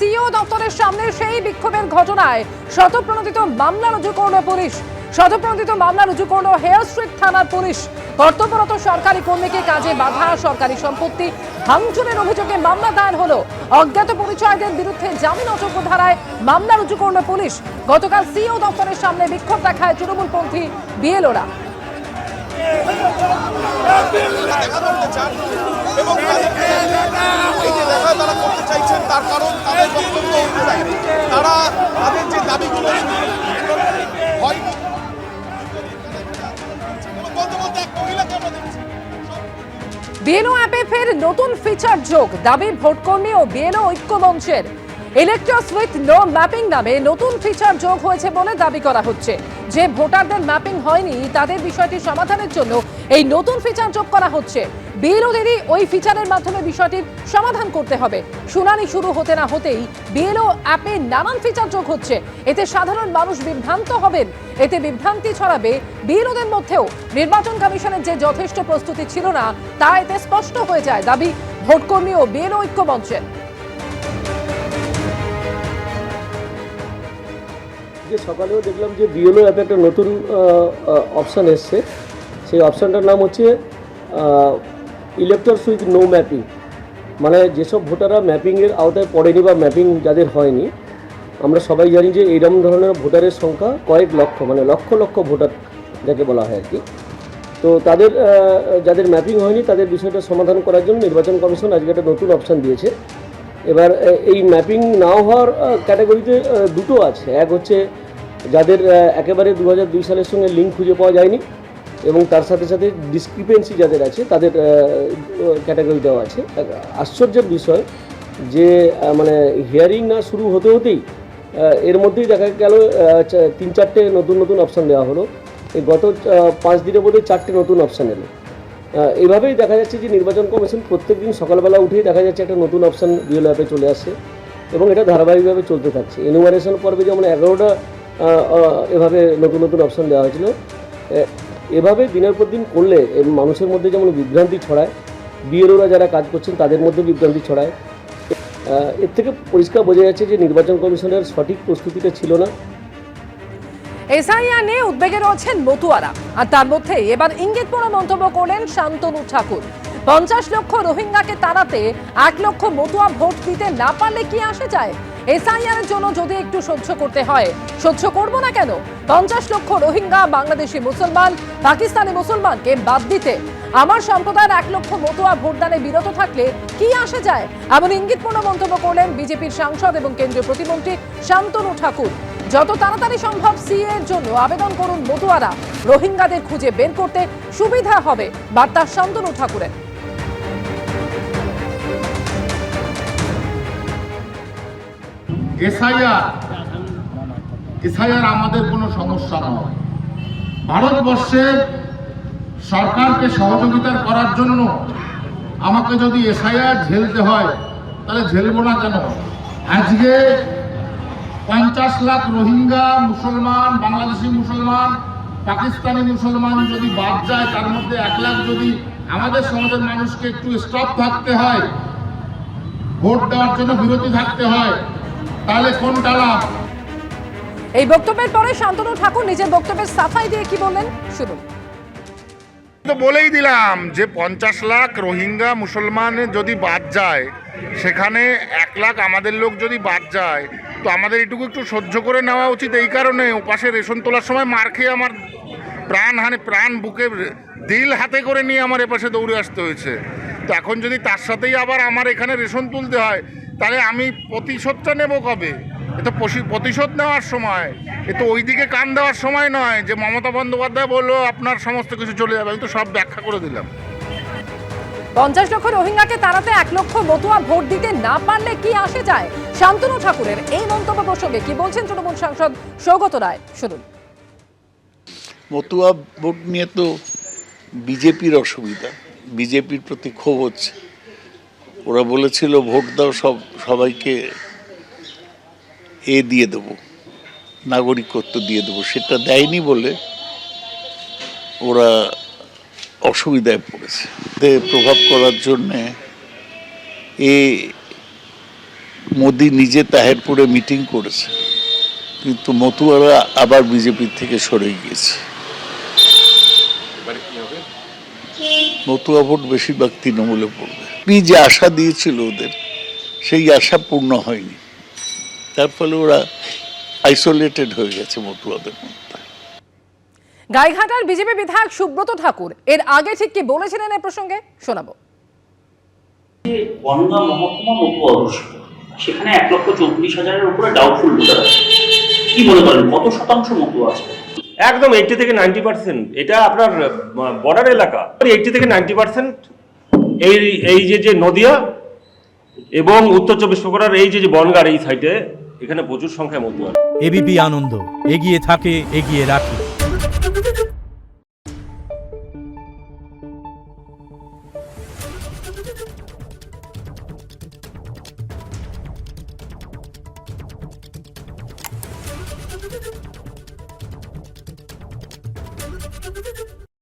CEO দপ্তরের সামনে সেই বিক্ষোভের ঘটনায় শতপ্রণোদিত মামলা রুজু করল পুলিশ শতপ্রণোদিত মামলা রুজু করল হেয়ার স্ট্রিট থানার পুলিশ কর্তব্যরত সরকারি কর্মীকে কাজে বাধা সরকারি সম্পত্তি ভাঙচুরের অভিযোগে মামলা দায়ের হলো অজ্ঞাত পরিচয়দের বিরুদ্ধে জামিন অযোগ্য ধারায় মামলা রুজু করল পুলিশ গতকাল সিইও দপ্তরের সামনে বিক্ষোভ দেখায় তৃণমূলপন্থী বিএলওরা এবং তাদেরকে এই যে দেখা তারা করতে চাইছেন তার কারণ তাদের বক্তব্য অনুযায়ী তারা তাদের যে দাবিগুলো হয়নি বিএলও অ্যাপে ফের নতুন ফিচার যোগ। দাবি ভোটকর্মী ও বিএলও ঐক্য মঞ্চের ইলেকট্রস উইথ নো ম্যাপিং নামে নতুন ফিচার যোগ হয়েছে বলে দাবি করা হচ্ছে। যে ভোটারদের ম্যাপিং হয়নি, তাদের বিষয়টি সমাধানের জন্য এই নতুন ফিচার যোগ করা হচ্ছে। বিএলওদেরই ওই ফিচারের মাধ্যমে বিষয়টির সমাধান করতে হবে। শুনানি শুরু হতে না হতেই বিএলও অ্যাপে নানান ফিচার যোগ হচ্ছে। এতে সাধারণ মানুষ বিভ্রান্ত হবেন। এতে বিভ্রান্তি ছড়াবে বিএলওদের মধ্যেও। নির্বাচন কমিশনের যে যথেষ্ট প্রস্তুতি ছিল না, তা এতে স্পষ্ট হয়ে যায়, দাবি ভোটকর্মী ও বিএলও ঐক্য মঞ্চের যে সকালেও দেখলাম যে বিএলও অ্যাপে একটা নতুন অপশান এসছে। সেই অপশানটার নাম হচ্ছে ইলেকটর সুইচ নো ম্যাপিং মানে যেসব ভোটাররা ম্যাপিংয়ের আওতায় পড়েনি বা ম্যাপিং যাদের হয়নি, আমরা সবাই জানি যে এইরকম ধরনের ভোটারের সংখ্যা কয়েক লক্ষ মানে লক্ষ লক্ষ ভোটার যাকে বলা হয় আর কি। তো তাদের যাদের ম্যাপিং হয়নি, তাদের বিষয়টা সমাধান করার জন্য নির্বাচন কমিশন আজকে একটা নতুন অপশান দিয়েছে। এবার এই ম্যাপিং না হওয়ার ক্যাটাগরিতে দুটো আছে। এক হচ্ছে যাদের একেবারে দু দুই সালের সঙ্গে লিঙ্ক খুঁজে পাওয়া যায়নি এবং তার সাথে সাথে ডিসক্রিপেন্সি যাদের আছে, তাদের ক্যাটাগরি দেওয়া আছে। আশ্চর্যের বিষয় যে মানে হিয়ারিং না শুরু হতে হতেই এর মধ্যেই দেখা গেল তিন চারটে নতুন নতুন অপশান দেওয়া হলো। এই গত পাঁচ দিনের মধ্যে চারটে নতুন অপশান এলো। আহ, এইভাবেই দেখা যাচ্ছে যে নির্বাচন কমিশন প্রত্যেকদিন সকালবেলা উঠেই দেখা যাচ্ছে একটা নতুন অপশান বিএল অ্যাপে চলে আসছে এবং এটা ধারাবাহিকভাবে চলতে থাকছে। এনুমারেশন পর্বে যেমন এগারোটা এভাবে নতুন নতুন অপশান দেওয়া হয়েছিল। এভাবে দিনের পর দিন করলে মানুষের মধ্যে যেমন বিভ্রান্তি ছড়ায় বিএলওরা যারা কাজ করছেন তাদের মধ্যে বিভ্রান্তি ছড়ায়। এর থেকে পরিষ্কার বোঝা যাচ্ছে যে নির্বাচন কমিশনের সঠিক প্রস্তুতিটা ছিল না। এসআইআর নিয়ে উদ্বেগে রয়েছেন মতুয়ারা। আর তার মধ্যে এবার ইঙ্গিতপূর্ণ মন্তব্য করলেন শান্তনু ঠাকুর। পঞ্চাশ লক্ষ রোহিঙ্গাকে তাড়াতে এক লক্ষ মতুয়া ভোট দিতে না পারলে কি আসে যায়? এসআইআর জন্য যদি একটু সহ্য করতে হয়, সহ্য করব না কেন? পঞ্চাশ লক্ষ রোহিঙ্গা, বাংলাদেশি মুসলমান, পাকিস্তানি মুসলমানকে বাদ দিতে। আমার সম্প্রদায়ের এক লক্ষ মতুয়া ভোটদানে বিরত থাকলে কি আসে যায়? এমন ইঙ্গিতপূর্ণ মন্তব্য করলেন বিজেপির সাংসদ এবং কেন্দ্রীয় প্রতিমন্ত্রী শান্তনু ঠাকুর। যত তাড়াতাড়ি সম্ভব সিএ এর জন্য আবেদন করুন মতুয়ারা। রোহিঙ্গাদের খুঁজে বের করতে সুবিধা হবে, বার্তা শান্তনু ঠাকুরের। এসআইআর এসআইআর আমাদের কোনো সমস্যা নয়। ভারতবর্ষের সরকারকে সহযোগিতা করার জন্য আমাকে যদি এসআইআর ঝেলতে হয়, তাহলে ঝেলবো না কেন? আজকে পঞ্চাশ লাখ রোহিঙ্গা মুসলমান বাংলাদেশি মুসলমান পাকিস্তানি মুসলমান যদি বাদ যায় তার মধ্যে এক লাখ যদি আমাদের সমাজের মানুষকে একটু স্টপ থাকতে হয় ভোট দেওয়ার জন্য বিরতি থাকতে হয় তাহলে কোনটা লাভ? এই বক্তব্যের পরে শান্তনু ঠাকুর নিজের বক্তব্যের সাফাই দিয়ে কি বললেন? শুনুন। তো বলেই দিলাম যে পঞ্চাশ লাখ রোহিঙ্গা মুসলমান যদি বাদ যায় সেখানে এক লাখ আমাদের লোক যদি বাদ যায়, তো আমাদের এটুকু একটু সহ্য করে নেওয়া উচিত। এই কারণে ওপাশে রেশন তোলার সময় মার খেয়ে আমার প্রাণ হানি, প্রাণ বুকে দিল হাতে করে নিয়ে আমার এপাশে দৌড়ে আসতে হয়েছে। তো এখন যদি তার সাথেই আবার আমার এখানে রেশন তুলতে হয়, তাহলে আমি প্রতিশোধটা নেব কবে? এ তো প্রতিশোধ নেওয়ার সময়। এ তো ওইদিকে কান দেওয়ার সময় নয় যে মমতা বন্দ্যোপাধ্যায় বলল, আপনার সমস্ত কিছু চলে যাবে। আমি তো সব ব্যাখ্যা করে দিলাম। পঞ্চাশ লক্ষ রোহিঙ্গাকে তাড়াতে এক লক্ষ মতুয়া ভোট দিতে না পারলে কি আসে যায়? শান্তনু ঠাকুরের এই মন্তব্য প্রসঙ্গে কি বলছেন তৃণমূল সাংসদ সৌগত রায়? শুনুন। মতুয়া ভোট নিয়ে তো বিজেপির অসুবিধা। বিজেপির প্রতি ক্ষোভ হচ্ছে। ওরা বলেছিল ভোট দাও, সব, সবাইকে এ দিয়ে দেব, নাগরিকত্ব দিয়ে দেবো। সেটা দেয়নি বলে ওরা অসুবিধায় পড়েছে। প্রভাব করার জন্যে এ মোদি নিজে তাহেরপুরে মিটিং করেছে কিন্তু মতুয়ারা আবার বিজেপির থেকে সরে গিয়েছে। মতুয়া ভোট বেশিরভাগ তৃণমূলে পড়বে। আপনি যে আশা দিয়েছিল ওদের সেই আশা পূর্ণ হয়নি। তার ফলে ওরা আইসোলেটেড হয়ে গেছে মতুয়াদের মধ্যে। গাইঘাটার বিজেপি বিধায়ক সুব্রত ঠাকুর। এর আগে ঠিক কি বলেছিলেন এই প্রসঙ্গে? শোনাবো। বনগাঁ মহকুমা মতুয়া সেখানে এক লক্ষ চৌত্রিশ হাজারের উপরে ডাউটফুল ভোটার আছে। কি মনে করেন কত শতাংশ মতুয়া আছে? একদম এইটটি থেকে নাইনটি পার্সেন্ট এটা আপনার বর্ডার এলাকা। এইটটি থেকে নাইনটি পার্সেন্ট এই এই যে যে নদিয়া এবং উত্তর চব্বিশ পরগনার এই যে যে বনগার এই সাইডে এখানে প্রচুর সংখ্যায় মতো আছে এবিপি আনন্দ। এগিয়ে থাকে এগিয়ে রাখে।